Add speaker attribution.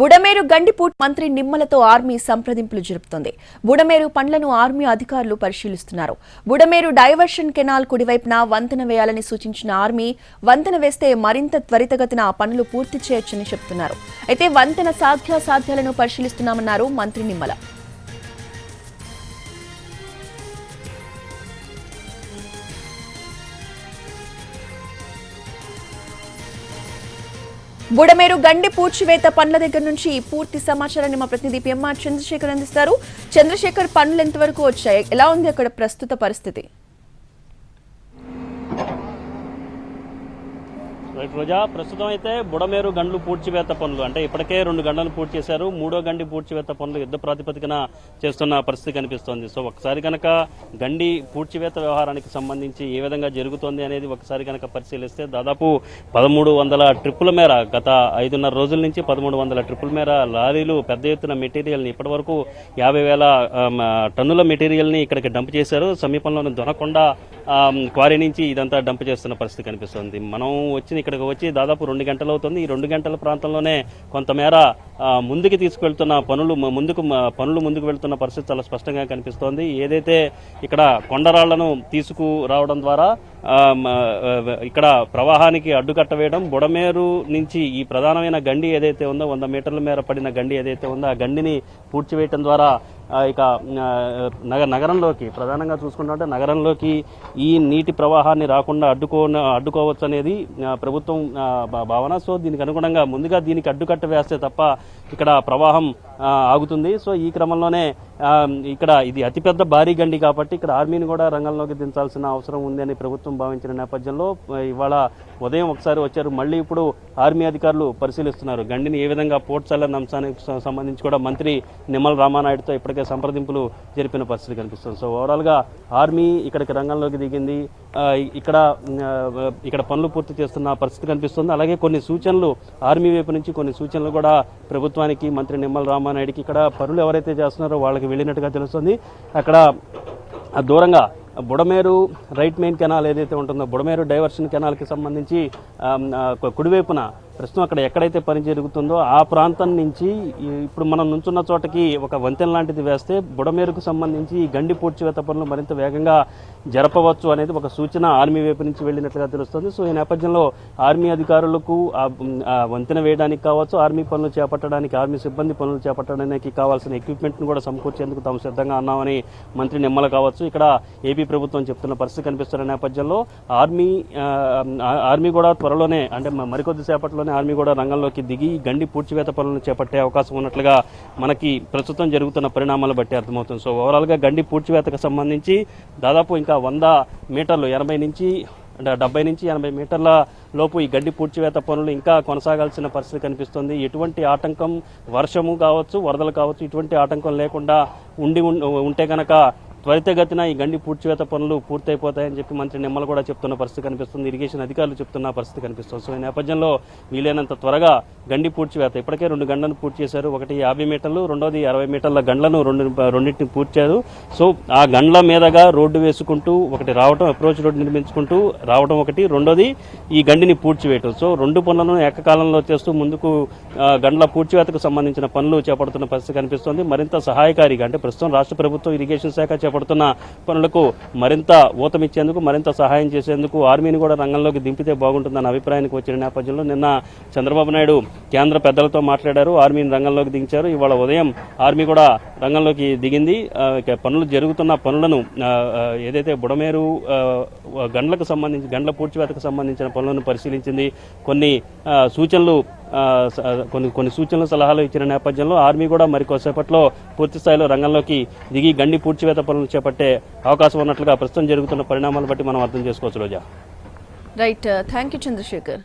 Speaker 1: బుడమేరు గండిపూట్ మంత్రి నిమ్మలతో ఆర్మీ సంప్రదింపులు జరుపుతోంది. బుడమేరు పండ్లను ఆర్మీ అధికారులు పరిశీలిస్తున్నారు. బుడమేరు డైవర్షన్ కెనాల్ కుడివైపున వంతెన వేయాలని సూచించిన ఆర్మీ వంతెన వేస్తే మరింత త్వరితగతిన ఆ పనులు పూర్తి చేయొచ్చని చెప్తున్నారు. అయితే వంతెన సాధ్యాసాధ్యాలను పరిశీలిస్తున్నామన్నారు మంత్రి నిమ్మల. బుడమేరు గండి పూడ్చివేత పనుల దగ్గర నుంచి పూర్తి సమాచారాన్ని మా ప్రతినిధి పిఎంఆర్ చంద్రశేఖర్ అందిస్తారు. చంద్రశేఖర్ పనులు ఎంతవరకు వచ్చాయి? ఎలా ఉంది అక్కడ ప్రస్తుత పరిస్థితి?
Speaker 2: రైట్ రోజా ప్రస్తుతం అయితే బుడమేరు గండ్లు పూడ్చివేత పనులు అంటే ఇప్పటికే రెండు గంటలు పూర్తి చేశారు మూడో గండి పూడ్చివేత పనులు యుద్ధ ప్రాతిపదికన చేస్తున్న పరిస్థితి కనిపిస్తోంది. సో ఒకసారి కనుక గండి పూడ్చివేత వ్యవహారానికి సంబంధించి ఏ విధంగా జరుగుతోంది అనేది ఒకసారి కనుక పరిశీలిస్తే దాదాపు పదమూడు వందల ట్రిప్పుల మేర గత ఐదున్నర రోజుల నుంచి పదమూడు వందల ట్రిప్పుల మేర లారీలు పెద్ద ఎత్తున మెటీరియల్ని ఇప్పటి వరకు యాభై వేల టన్నుల మెటీరియల్ని ఇక్కడికి డంప్ చేశారు. సమీపంలోని దొనకొండ క్వారీ నుంచి ఇదంతా డంప్ చేస్తున్న పరిస్థితి కనిపిస్తుంది. మనం వచ్చి ఇక్కడికి వచ్చి దాదాపు రెండు గంటలు అవుతుంది ఈ రెండు గంటల ప్రాంతంలోనే కొంతమేర ముందుకు తీసుకువెళ్తున్న పనులు ముందుకు పనులు ముందుకు వెళ్తున్న పరిస్థితి చాలా స్పష్టంగా కనిపిస్తోంది. ఏదైతే ఇక్కడ కొండరాళ్ళను తీసుకురావడం ద్వారా ఇక్కడ ప్రవాహానికి అడ్డుకట్ట వేయడం బుడమేరు నుంచి ఈ ప్రధానమైన గండి ఏదైతే ఉందో వంద మీటర్ల మేర పడిన గండి ఏదైతే ఉందో ఆ గండిని పూడ్చివేయటం ద్వారా ఇక నగ నగరంలోకి ప్రధానంగా చూసుకుంటే నగరంలోకి ఈ నీటి ప్రవాహాన్ని రాకుండా అడ్డుకో అడ్డుకోవచ్చు అనేది ప్రభుత్వం భా- భావన. సో దీనికి అనుగుణంగా ముందుగా దీనికి అడ్డుకట్ట వేస్తే తప్ప ఇక్కడ ప్రవాహం ఆగుతుంది. సో ఈ క్రమంలోనే ఇక్కడ ఇది అతిపెద్ద భారీ గండి కాబట్టి ఇక్కడ ఆర్మీని కూడా రంగంలోకి దించాల్సిన అవసరం ఉంది అని ప్రభుత్వం భావించిన నేపథ్యంలో ఇవాళ ఉదయం ఒకసారి వచ్చారు. మళ్ళీ ఇప్పుడు ఆర్మీ అధికారులు పరిశీలిస్తున్నారు. గండిని ఏ విధంగా పోడ్చాలన్న అంశానికి సంబంధించి కూడా మంత్రి నిమ్మల రామానాయుడుతో ఇప్పటికే సంప్రదింపులు జరిపిన పరిస్థితి కనిపిస్తుంది. సో ఓవరాల్గా ఆర్మీ ఇక్కడికి రంగంలోకి దిగింది. ఇక్కడ ఇక్కడ పనులు పూర్తి చేస్తున్న పరిస్థితి కనిపిస్తుంది. అలాగే కొన్ని సూచనలు ఆర్మీ వైపు నుంచి కొన్ని సూచనలు కూడా ప్రభుత్వానికి మంత్రి నిమ్మల రామానాయుడికి ఇక్కడ పనులు ఎవరైతే చేస్తున్నారో వాళ్ళకి వెళ్ళినట్టుగా తెలుస్తుంది. అక్కడ దూరంగా బుడమేరు రైట్ మెయిన్ కెనాల్ ఏదైతే ఉంటుందో బుడమేరు డైవర్షన్ కెనాల్కి సంబంధించి కుడివైపున ప్రస్తుతం అక్కడ ఎక్కడైతే పని జరుగుతుందో ఆ ప్రాంతం నుంచి ఇప్పుడు మనం నుంచున్న చోటకి ఒక వంతెన లాంటిది వేస్తే బుడమేరుకు సంబంధించి ఈ గండి పూడ్చివేత పనులు మరింత వేగంగా జరపవచ్చు అనేది ఒక సూచన ఆర్మీ వైపు నుంచి వెళ్ళినట్లుగా తెలుస్తుంది. సో ఈ నేపథ్యంలో ఆర్మీ అధికారులకు ఆ ఆ వంతెన వేయడానికి కావచ్చు ఆర్మీ పనులు చేపట్టడానికి ఆర్మీ సిబ్బంది పనులు చేపట్టడానికి కావాల్సిన ఎక్విప్మెంట్ను కూడా సమకూర్చేందుకు తాము సిద్ధంగా ఉన్నామని మంత్రి నిమ్మల కావచ్చు. ఇక్కడ ఏపీ ప్రభుత్వం చెప్తున్న పరిస్థితి కనిపిస్తున్న నేపథ్యంలో ఆర్మీ ఆర్మీ కూడా త్వరలోనే అంటే మరికొద్ది సేపట్లోనే ఆర్మీ కూడా రంగంలోకి దిగి గండి పూడ్చివేత పనులను చేపట్టే అవకాశం ఉన్నట్లుగా మనకి ప్రస్తుతం జరుగుతున్న పరిణామాలు బట్టి అర్థమవుతుంది. సో ఓవరాల్గా గండి పూడ్చివేతకు సంబంధించి దాదాపు ఇంకా వంద మీటర్లు ఎనభై నుంచి అంటే డెబ్బై నుంచి ఎనభై మీటర్ల లోపు ఈ గడ్డి పూడ్చివేత పనులు ఇంకా కొనసాగాల్సిన పరిస్థితి కనిపిస్తుంది. ఎటువంటి ఆటంకం వర్షము కావచ్చు వరదలు కావచ్చు ఇటువంటి ఆటంకం లేకుండా ఉండి ఉంటే కనుక త్వరితగతిన ఈ గండి పూడ్చివేత పనులు పూర్తయిపోతాయని చెప్పి మంత్రి నిమ్మలు కూడా చెప్తున్న పరిస్థితి కనిపిస్తుంది. ఇరిగేషన్ అధికారులు చెప్తున్న పరిస్థితి కనిపిస్తుంది. సో ఈ నేపథ్యంలో వీలైనంత త్వరగా గండి పూడ్చివేత ఇప్పటికే రెండు గంటలను పూర్తి చేశారు ఒకటి యాభై మీటర్లు రెండోది అరవై మీటర్ల గండ్లను రెండు రెండింటిని పూర్చారు సో ఆ గండ్ల మీదగా రోడ్డు వేసుకుంటూ ఒకటి రావటం అప్రోచ్ రోడ్డు నిర్మించుకుంటూ రావడం ఒకటి రెండోది ఈ గండిని పూడ్చివేయటం. సో రెండు పనులను ఏకకాలంలో చేస్తూ ముందుకు గండ్ల పూడ్చివేతకు సంబంధించిన పనులు చేపడుతున్న పరిస్థితి కనిపిస్తోంది. మరింత సహాయకారిగా అంటే ప్రస్తుతం రాష్ట్ర ప్రభుత్వం ఇరిగేషన్ శాఖ చేపడుతున్న పనులకు మరింత ఊతమిచ్చేందుకు మరింత సహాయం చేసేందుకు ఆర్మీని కూడా రంగంలోకి దింపితే బాగుంటుందన్న అభిప్రాయానికి వచ్చిన నేపథ్యంలో నిన్న చంద్రబాబు నాయుడు కేంద్ర పెద్దలతో మాట్లాడారు ఆర్మీని రంగంలోకి దించారు. ఇవాళ ఉదయం ఆర్మీ కూడా రంగంలోకి దిగింది. పనులు జరుగుతున్న పనులను ఏదైతే బుడమేరు గండ్లకు సంబంధించి గండ్ల పూడ్చివేతకు సంబంధించిన పనులను పరిశీలించింది. కొన్ని సూచనలు కొన్ని కొన్ని సూచనలు సలహాలు ఇచ్చిన నేపథ్యంలో ఆర్మీ కూడా మరి కొద్దిసేపట్లో పూర్తి స్థాయిలో రంగంలోకి దిగి గండి పూడ్చివేత పనులు చేపట్టే అవకాశం ఉన్నట్లుగా ప్రస్తుతం జరుగుతున్న పరిణామాలు బట్టి మనం అర్థం చేసుకోవచ్చు Roja.
Speaker 1: Right thank you Chandrasekhar